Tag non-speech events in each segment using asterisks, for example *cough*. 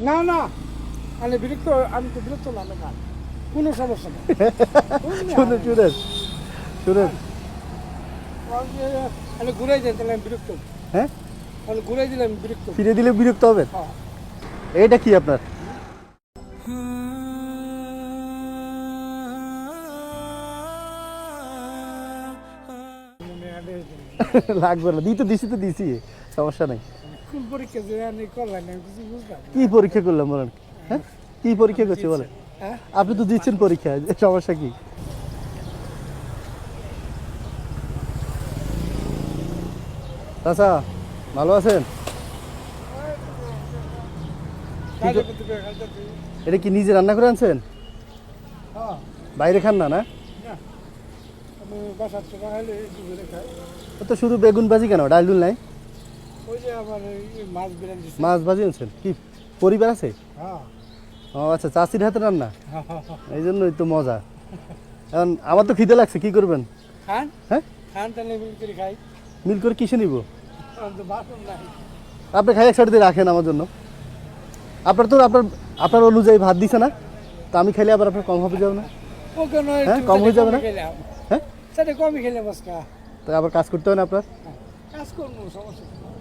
না না। আমি বিরক্ত আমি তো বিরক্ত না খান কোনো সমস্যা নেই। *laughs* শুনেন শুনেন শুনেন। আমি ঘুরাই দেন তাহলে আমি বিরক্ত। হ্যাঁ? আমি ঘুরাই দিলে আমি বিরক্ত। ফিরে দিলে বিরক্ত হবেন? এটা কি আপনার? *laughs* লাগবে না দিই তো দিছি তো দিছি সমস্যা নাই। পরীক্ষা যে আমি করলাম আমি কিছু বুঝলাম কি পরীক্ষা করলাম বলেন? হ্যাঁ? কি পরীক্ষা করছি বলেন? হ্যাঁ? আপনি তো দিচ্ছেন পরীক্ষা সমস্যা কি? চাচা ভালো আছেন। এটা কি নিজে রান্না করে আনছেন? হ্যাঁ। বাইরে খান না না? তো শুধু বেগুন ভাজি কেন? ডাল ডুল নাই? মাছ ভাজি আনছেন? কি? পরিবার আছে? হ্যাঁ। ও আচ্ছা চাষির হাতে রান্না? হ্যাঁ, হ্যাঁ, হ্যাঁ। এই জন্যই তো মজা। এখন আমার তো খিদে লাগছে কি করবেন? খান? হ্যাঁ? খান তাহলে মিল করে খাই। মিল করে কিসে নিব? আপনি খাই এক সাইড রাখেন আমার জন্য। আপনার তো আপনার আপনার অনুযায়ী ভাত দিছে না তা আমি খাইলে আবার আপনার কম হবে যাবে না? হ্যাঁ, কম হয়ে যাবে না? হ্যাঁ? কমই খেলে বসকা। তো আবার কাজ করতে হবে না আপনার? কাজ করব সমস্যা নেই। আমি রুটি এটা কিছু খাবাই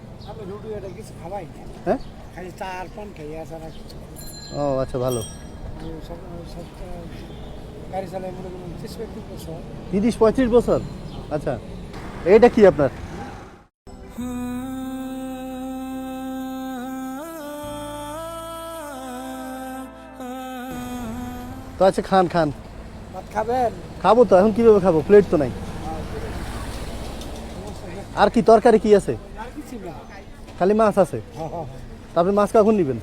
না হ্যাঁ। ও আচ্ছা ভালো। ত্রিশ পঁয়ত্রিশ বছর। আচ্ছা। এইটা কি আপনার? তো আচ্ছা খান খান। খাবেন? খাব তো এখন কীভাবে খাব? প্লেট তো নাই। আর কি তরকারি কি আছে? খালি মাছ আছে? তারপরে মাছ কখন নিবেন?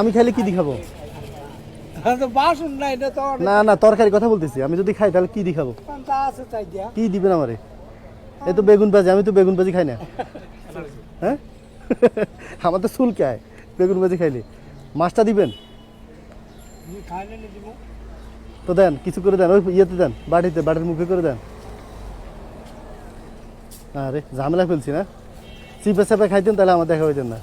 আমি খাইলে কি দি খাব? খাই। তো বাসন নাই এটা তো অনেক না না, তরকারি কথা বলতেছি। আমি যদি খাই, তাহলে কি দি খাব? পান্তা আছে চাই দিয়া কি দিবেন আমারে? এই তো বেগুন ভাজি, আমি তো বেগুন ভাজি খাই না। হ্যাঁ? আমার তো চুল খায় বেগুন ভাজি খাইলে। মাছটা দিবেন? তো দেন, কিছু করে দেন, ওই ইয়েতে দেন, বাড়িতে, বাড়ির মুখে করে দেন। আরে ঝামেলা ফেলছি না। চিপে চাপে খাইতেন তাহলে আমার দেখা হইতেন না।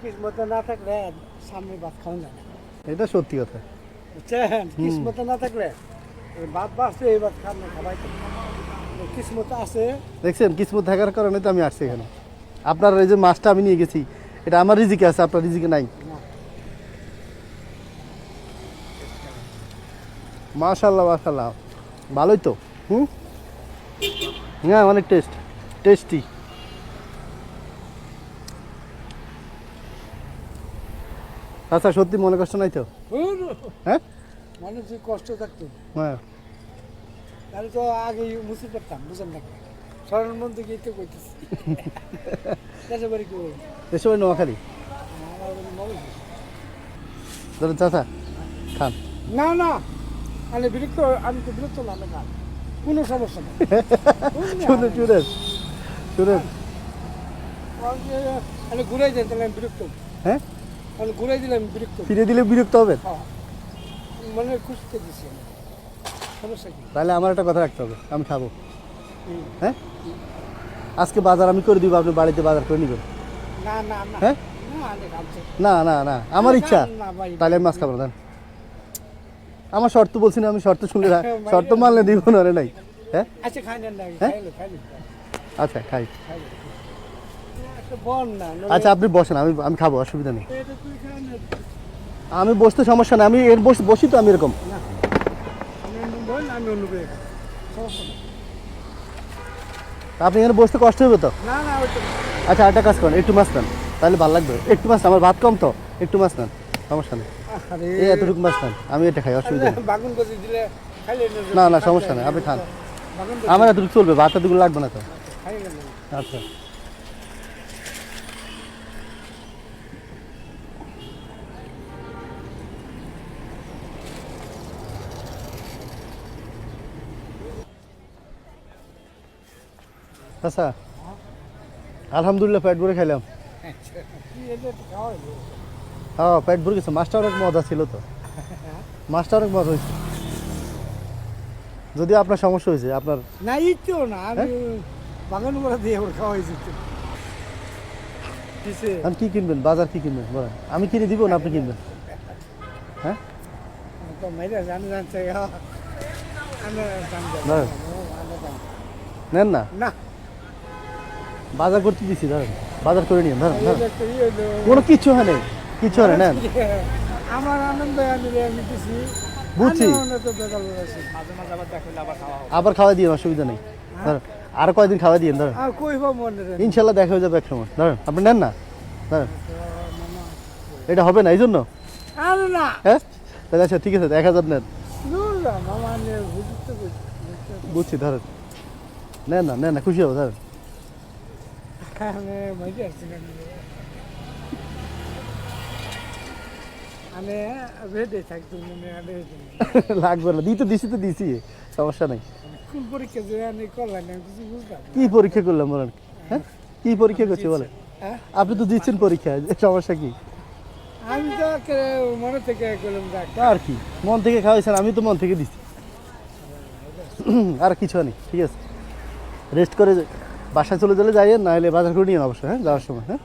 কিসমতে না থাকলে সামনে ভাত খাওয়া যায় না। এটা সত্যি কথা। বুঝছেন? কিসমতে না থাকলে এই ভাত বাসছে এই ভাত খান খাবাই তো কিসমত আছে দেখছেন কিসমত থাকার কারণে তো আমি আসছি এখানে। আপনার এই যে মাছটা আমি নিয়ে গেছি এটা আমার রিজিকে আছে আপনার রিজিকে নাই। মাশাল্লাহ মাশাল্লাহ। ভালোই তো হুম? হ্যাঁ অনেক টেস্ট টেস্টি। আচ্ছা সত্যি মনে কষ্ট নাই তো? হ্যাঁ? মানুষের কষ্ট থাকতো। হ্যাঁ। তাহলে তো আগে মুসি করতাম বুঝেন না? মন্দির গিয়ে তো করতেছি দেশে বাড়ি কি বলব? এসব নোয়াখালী। আমার বাড়ি মৌলভী। ধরেন চাচা খান। না না। আমি বিরক্ত আমি তো বিরক্ত না আমি খান। কোনো সমস্যা নেই। শুনেন শুনেন শুনেন। আমি ঘুরাই দেন তাহলে আমি বিরক্ত। হ্যাঁ? আমি ঘুরাই দিলে আমি বিরক্ত। ফিরে দিলে বিরক্ত হবেন? হ্যাঁ। মনে খুশিতে দিছি আমি। সমস্যা কি? তাহলে আমার একটা কথা রাখতে হবে। আমি খাব। হ্যাঁ? আজকে বাজার আমি করে দিব আপনি বাড়িতে বাজার করে নেবেন। না না না। হ্যাঁ? না না না না আমার ইচ্ছা। তাহলে আমি মাছ খাব না দেন। আমার শর্ত বলছি না আমি শর্ত শুনলে না *laughs* শর্ত মানলে দিব না রে নাই। হ্যাঁ? আচ্ছা খাই হ্যাঁ? আচ্ছা না নইলে- আচ্ছা আপনি বসেন আমি আমি খাব অসুবিধা নেই। না। আমি বসতে সমস্যা নেই আমি এর বস বসি তো আমি এরকম। না আমি অন্য বল আমি অন্য করে খাই সমস্যা নেই। আপনি এখানে বসতে কষ্ট হবে তো? আচ্ছা একটা কাজ করেন একটু মাছ নেন। তাহলে ভালো লাগবে। একটু মাছ আমার ভাত কম তো একটু মাছ নেন সমস্যা নেই। এই এতটুকু মাছ নেন আমি এটা খাই অসুবিধা না, না, সমস্যা নেই, আপনি খান। আমার এতটুকু চলবে ভাত এতটুকু লাগবে না তো? আচ্ছা। আচ্ছা। আলহামদুলিল্লাহ পেট ভরে খাইলাম। হ্যাঁ পেট ভরে গেছে। মাছটা অনেক মজা ছিল তো। মাছটা অনেক মজা হয়েছে। যদিও আপনার সমস্যা হয়েছে আপনার না ইচ্ছেও না। আমি বাগান করে দিয়ে ওর খাওয়া হয়েছে কি কিনবেন? বাজার কি কিনবেন? বলেন। আমি কিনে দিব না আপনি কিনবেন? হ্যাঁ? হ্যাঁ। নেন না। না। বাজার করতে দিছি ধরেন। বাজার করে নিন ধরেন। কোনো কিচ্ছু হয় নাই। কিচ্ছু হয় নেন। আমার আনন্দ আমি আমি দিছি। বুঝছি। আবার খাওয়া হবে। দিয়ে অসুবিধা নেই। ধরেন আর কয়দিন খাওয়া দিয়ে ধরেন। মনে ইনশাল্লাহ দেখা হয়ে যাবে এক সময়। ধরেন আপনি নেন না? ধরেন। এটা হবে না এই জন্য? না। হ্যাঁ? আচ্ছা ঠিক আছে এক হাজার নেন। না নিয়ে বুঝছি ধরেন। নেন না নেন না খুশি হবে ধরেন। না। লাগবে না দিতে দিছি তো দিছি সমস্যা নেই। কি পরীক্ষা করলাম বলেন? হ্যাঁ? কি পরীক্ষা করছি বলেন? হ্যাঁ? আপনি তো দিচ্ছেন পরীক্ষা সমস্যা কি? আমি তো মনে থেকে আর কি? মন থেকে খাওয়াইছেন আমি তো মন থেকে দিচ্ছি আর কিছু নেই ঠিক আছে। রেস্ট করে বাসায় চলে চলে যাইয়েন না হলে বাজার করে নিয়ে অবশ্যই হ্যাঁ যাওয়ার সময় হ্যাঁ।